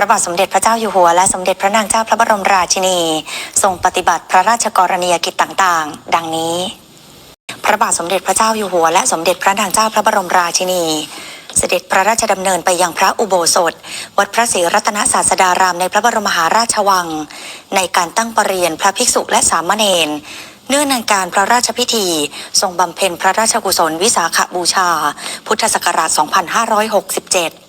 พระบาทสมเด็จพระเจ้าอยู่หัวและสมเด็จพระนางเจ้าพระบรมราชินี ทรงปฏิบัติพระราชกรณียกิจต่างๆ ดังนี้ พระบาทสมเด็จพระเจ้าอยู่หัว และสมเด็จพระนางเจ้าพระบรมราชินี เสด็จพระราชดำเนินไปยังพระอุโบสถ วัดพระศรีรัตนศาสดารามในพระบรมมหาราชวัง ในการตั้งประเรียนพระภิกษุและสามเณรเนื่องในการพระราชพิธี ทรงบำเพ็ญพระราชกุศลวิสาขบูชา พุทธศักราช 2567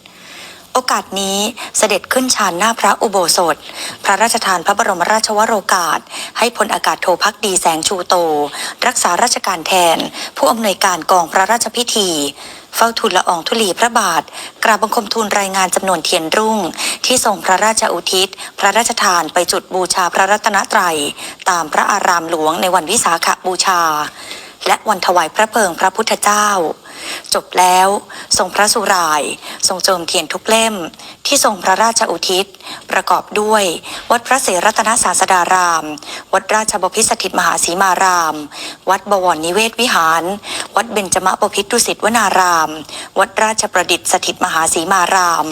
โอกาสนี้เสด็จขึ้นชานหน้าพระอุโบสถ พระราชทานพระบรมราชวโรกาส ให้พลอากาศโทพักดีแสงชูโต รักษาราชการแทน ผู้อำนวยการกองพระราชพิธี เฝ้าทูลละอองธุลีพระบาท กราบบังคมทูลรายงานจำนวนเทียนรุ่ง ที่ทรงพระราชอุทิศ พระราชทานไปจุดบูชาพระรัตนตรัย ตามพระอารามหลวงในวันวิสาขบูชา และวันถวายพระเพลิงพระพุทธเจ้า จบแล้ว ทรงพระสุราย ทรงโจมเทียนทุกเล่ม ที่ทรงพระราชอุทิศ ประกอบด้วย วัดพระศรีรัตนศาสดาราม วัดราชบพิสถิตมหาสีมาราม วัดบวรนิเวศวิหาร วัดเบญจมบพิตรดุสิตวนาราม วัดราชประดิษฐ์สถิตมหาสีมาราม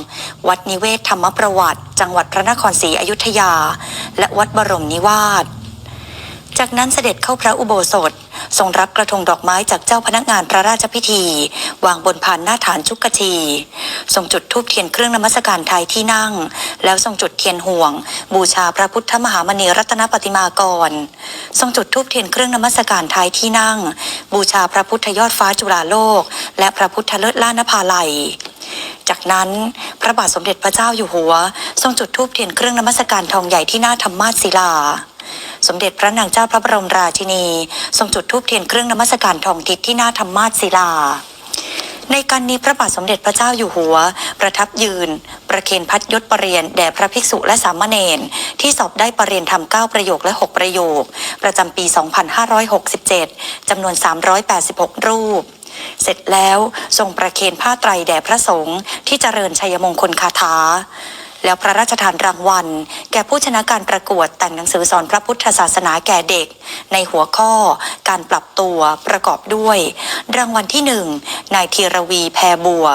วัดนิเวศธรรมประวัติ จังหวัดพระนครศรีอยุธยา และวัดบรมนิวาสจากนั้นเสด็จเข้าพระอุโบสถ ทรงรับกระทงดอกไม้จากเจ้าพนักงานพระราชพิธี วางบนพานหน้าฐานชุกชีทรงจุดธูปเทียนเครื่องนมัสการไทยที่นั่ง แล้วทรงจุดเทียนห่วง บูชาพระพุทธมหามณีรัตนปฏิมากร ทรงจุดธูปเทียนเครื่องนมัสการไทยที่นั่ง บูชาพระพุทธยอดฟ้าจุฬาโลก และพระพุทธเลิศล่านภาลัยจากนั้นพระบาทสมเด็จพระเจ้าอยู่หัว ทรงจุดธูปเทียนเครื่องนมัสการทองใหญ่ที่หน้าธรรมาสศิลา สมเด็จพระนางเจ้าพระบรมราชินี ทรงจุดธูปเทียนเครื่องนมัสการทองทิศที่หน้าธรรมาสศิลาในการนี้พระบาทสมเด็จพระเจ้าอยู่หัว ประทับยืน ประเคนพัดยศประเรียนแด่พระภิกษุและสามเณรที่สอบได้ประเรียนธรรม9ประโยคและ 6 ประโยค ประจำปี 2567 จำนวน 386 รูป เสร็จแล้วทรงประเคนผ้าไตรแด่พระสงฆ์ที่เจริญชัยมงคลคาถา แล้วพระราชทานรางวัล แก่ผู้ชนะการประกวดแต่งหนังสือสอนพระพุทธศาสนาแก่เด็ก ในหัวข้อ การปรับตัวประกอบด้วย รางวัลที่หนึ่งนายธีรวีแพรบัว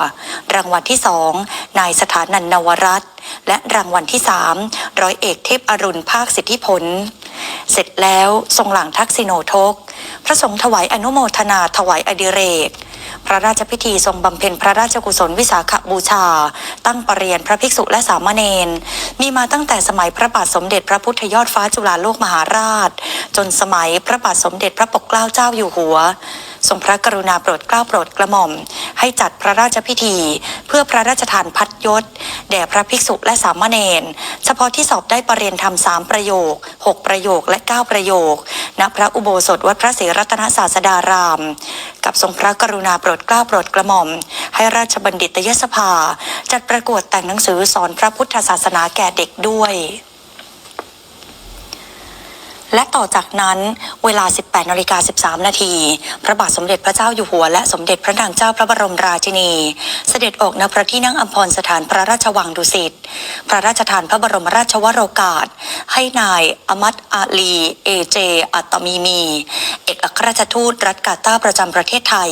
รางวัลที่สองนายสถานันนวรัตและรางวัลที่สามร้อยเอกเทพอรุณภาคสิทธิผล เสร็จแล้วทรงหลังทักษิโนทก พระสงฆ์ถวายอนุโมทนาถวายอดิเรก พระราชพิธีทรงบำเพ็ญพระราชกุศลวิสาขบูชา ตั้งปรเรียนพระภิกษุและสามเณรมีมาตั้งแต่สมัยพระบาทสมเด็จพระพุทธยอดฟ้าจุฬาโลกมหาราช จนสมัยพระบาทสมเด็จพระปกเกล้าเจ้าอยู่หัว ทรงพระกรุณาโปรดเกล้าโปรดกระหม่อม ให้จัดพระราชพิธี เพื่อพระราชทานพัดยศ แด่พระภิกษุและสามเณรเฉพาะที่สอบได้ประเรียนธรรมสามประโยค 6 ประโยคและ 9 ประโยค ณพระอุโบสถวัดพระศรีรัตนศาสดาราม กับทรงพระกรุณาโปรดเกล้าโปรดกระหม่อม ให้ราชบัณฑิตยสภา จัดประกวดแต่งหนังสือสอนพระพุทธศาสนาแก่เด็กด้วย และต่อจากนั้นเวลา 18นาฬิกา13 นาที พระบาทสมเด็จพระเจ้าอยู่หัวและสมเด็จพระนางเจ้าพระบรมราชินี เสด็จออกณพระที่นั่งอัมพรสถานพระราชวังดุสิต พระราชทานพระบรมราชวโรกาส ให้นายอมัตอาลี เอเจ อัตตมีมี เอกอัครราชทูตรัฐกาตาประจำประเทศไทย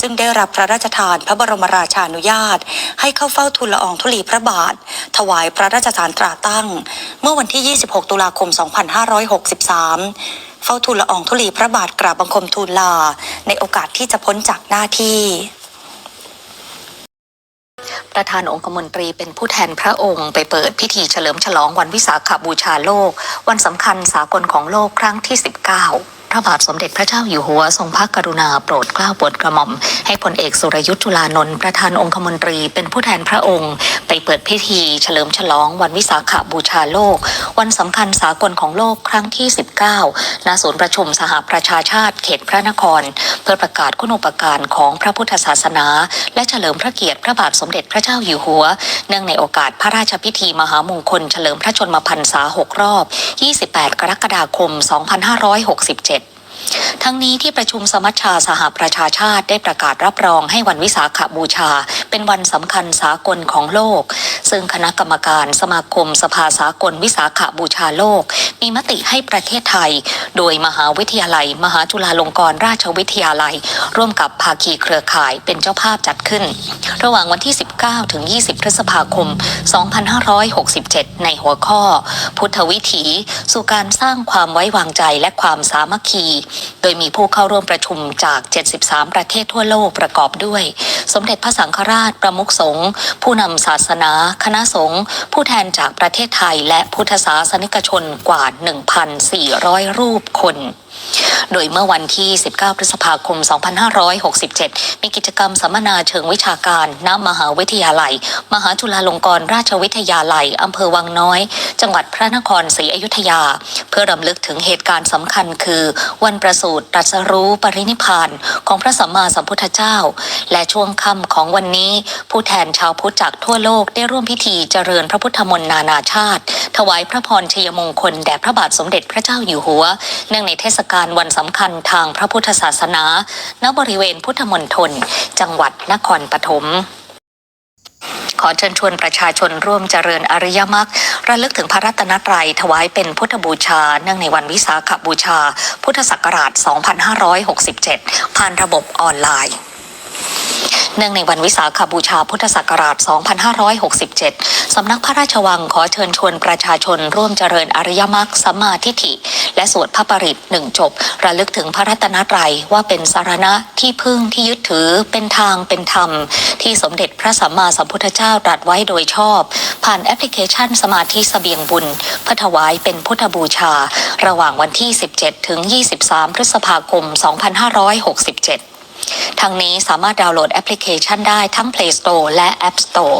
ซึ่งได้รับพระราชทานพระบรมราชานุญาต ให้เข้าเฝ้าทูลละอองธุลีพระบาท ถวายพระราชทานตราตั้ง เมื่อวันที่ 26 ตุลาคม2563 เฝ้าทูลละอองธุลีพระบาทกราบบังคมทูลลา ในโอกาสที่จะพ้นจากหน้าที่ประธานองคมนตรีเป็นผู้แทนพระองค์ไปเปิดพิธีเฉลิมฉลองวันวิสาขบูชาโลก วันสำคัญสากลของโลกครั้งที่ 19 พระบาทสมเด็จพระเจ้าอยู่หัวทรงพระกรุณาโปรดเกล้าโปรดกระหม่อม ให้พลเอกสุรยุทธ์จุลานนท์ประธานองคมนตรีเป็นผู้แทนพระองค์ เปิดพิธี เฉลิมฉลองวันวิสาขบูชาโลก วันสำคัญสากลของโลกครั้งที่ 19 ณ ศูนย์ประชุมสหประชาชาติเขตพระนคร เพื่อประกาศคุณูปการของพระพุทธศาสนา และเฉลิมพระเกียรติพระบาทสมเด็จพระเจ้าอยู่หัว เนื่องในโอกาสพระราชพิธีมหามงคล เฉลิมพระชนมพรรษา 6 รอบ 28 กรกฎาคม 2567ทั้งนี้ที่ประชุมสมัชชาสหประชาชาติได้ประกาศรับรองให้วันวิสาขบูชา เป็นวันสำคัญสากลของโลก ซึ่งคณะกรรมการสมาคมสภาสากลวิสาขบูชาโลก มีมติให้ประเทศไทย โดยมหาวิทยาลัย มหาจุฬาลงกรณราชวิทยาลัย ร่วมกับภาคีเครือข่ายเป็นเจ้าภาพจัดขึ้น ระหว่างวันที่ 19 ถึง 20 พฤษภาคม 2567 ในหัวข้อ พุทธวิถี สู่การสร้างความไว้วางใจและความสามัคคี โดยมีผู้เข้าร่วมประชุมจาก 73 ประเทศทั่วโลกประกอบด้วย สมเด็จพระสังฆราชประมุขสงฆ์ผู้นำศาสนา คณะสงฆ์ผู้แทนจากประเทศไทยและพุทธศาสนิกชนกว่า 1,400 รูปคน โดยเมื่อวันที่ 19 พฤษภาคม 2567 มีกิจกรรมสัมมนาเชิงวิชาการณมหาวิทยาลัย มหาจุฬาลงกรณราชวิทยาลัย อำเภอวังน้อย จังหวัดพระนครศรีอยุธยา เพื่อรำลึกถึงเหตุการณ์สำคัญคือ วันประสูติตรัสรู้ปรินิพพานของพระสัมมาสัมพุทธเจ้า และช่วงค่ำของวันนี้ ผู้แทนชาวพุทธจากทั่วโลกได้ร่วมพิธีเจริญพระพุทธมนต์นานาชาติ ถวายพระพรชัยมงคลแด่พระบาทสมเด็จพระเจ้าอยู่หัวเนื่องในเทศการวันสำคัญทางพระพุทธศาสนา ณ บริเวณพุทธมณฑล จังหวัดนครปฐมขอเชิญชวนประชาชนร่วมเจริญอริยมรรคระลึกถึงพระรัตนตรัยถวายเป็นพุทธบูชา เนื่องในวันวิสาขบูชา พุทธศักราช 2567 ผ่านระบบออนไลน์ เนื่องในวันวิสาขบูชาพุทธศักราช 2567 สำนักพระราชวังขอเชิญชวนประชาชนร่วมเจริญอริยมรรคสัมมาทิฏฐิ และสวดพระปริตหนึ่งจบ ระลึกถึงพระรัตนตรัยว่าเป็นสารณะที่พึ่งที่ยึดถือเป็นทางเป็นธรรม ที่สมเด็จพระสัมมาสัมพุทธเจ้าตรัสไว้โดยชอบ ผ่านแอปพลิเคชันสมาธิเสบียงบุญพื่อถวายเป็นพุทธบูชา ระหว่างวันที่ 17 ถึง 23 พฤษภาคม 2567 ทางนี้สามารถดาวน์โหลดแอปพลิเคชันได้ทั้ง Play Store และ App Store